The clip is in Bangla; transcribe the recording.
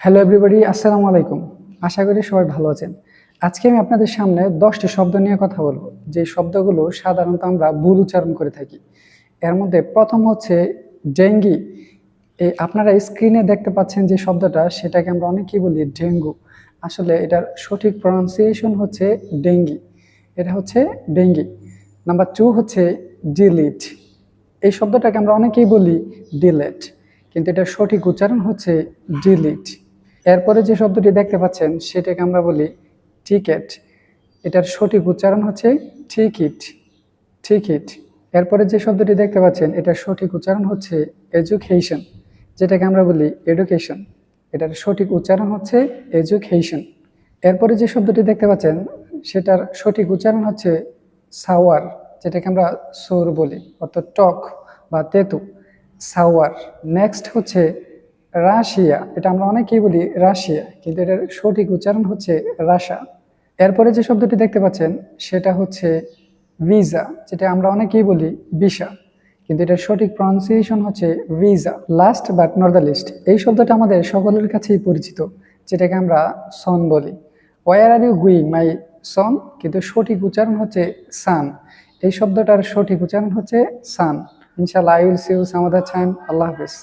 হ্যালো এভরিবডি আসসালামু আলাইকুম। আশা করি সবাই ভালো আছেন। আজকে আমি আপনাদের সামনে দশটি শব্দ নিয়ে কথা বলব। যে শব্দগুলো সাধারণত আমরা ভুল উচ্চারণ করে থাকি। এর মধ্যে প্রথম হচ্ছে ডেঙ্গি। এই আপনারা স্ক্রিনে দেখতে পাচ্ছেন যে শব্দটা, সেটাকে আমরা অনেকেই বলি ডেঙ্গু। আসলে এটার সঠিক প্রনাউন্সিয়েশন হচ্ছে ডেঙ্গি। এটা হচ্ছে ডেঙ্গি। নাম্বার টু হচ্ছে ডিলিট এই শব্দটাকে আমরা অনেকেই বলি ডিলেট কিন্তু এটার সঠিক উচ্চারণ হচ্ছে ডিলিট এরপরে যে শব্দটি দেখতে পাচ্ছেন, সেটাকে আমরা বলি টিকেট। এটার সঠিক উচ্চারণ হচ্ছে টিকিট টিকিট। এরপরে যে শব্দটি দেখতে পাচ্ছেন, এটার সঠিক উচ্চারণ হচ্ছে এডুকেশন, যেটাকে আমরা বলি এডুকেশন। এটার সঠিক উচ্চারণ হচ্ছে এডুকেশন। এরপরে যে শব্দটি দেখতে পাচ্ছেন, সেটার সঠিক উচ্চারণ হচ্ছে সাওয়ার, যেটাকে আমরা সৌর বলি, অর্থাৎ টক বা তেতু সাওয়ার। নেক্সট হচ্ছে রাশিয়া, এটা আমরা অনেকেই বলি রাশিয়া, কিন্তু এটার সঠিক উচ্চারণ হচ্ছে রাশা। এরপরে যে শব্দটি দেখতে পাচ্ছেন, সেটা হচ্ছে ভিসা, যেটা আমরা অনেকেই বলি ভিসা, কিন্তু এটার সঠিক প্রনাউন্সিয়েশন হচ্ছে visa last but not the least এই শব্দটা আমাদের সকলের কাছেই পরিচিত, যেটাকে আমরা সন বলি। Where are you going my son কিন্তু সঠিক উচ্চারণ হচ্ছে সান এই শব্দটার সঠিক উচ্চারণ হচ্ছে সান ইনশাল্লাহ I will see you some other time Allah Hafiz.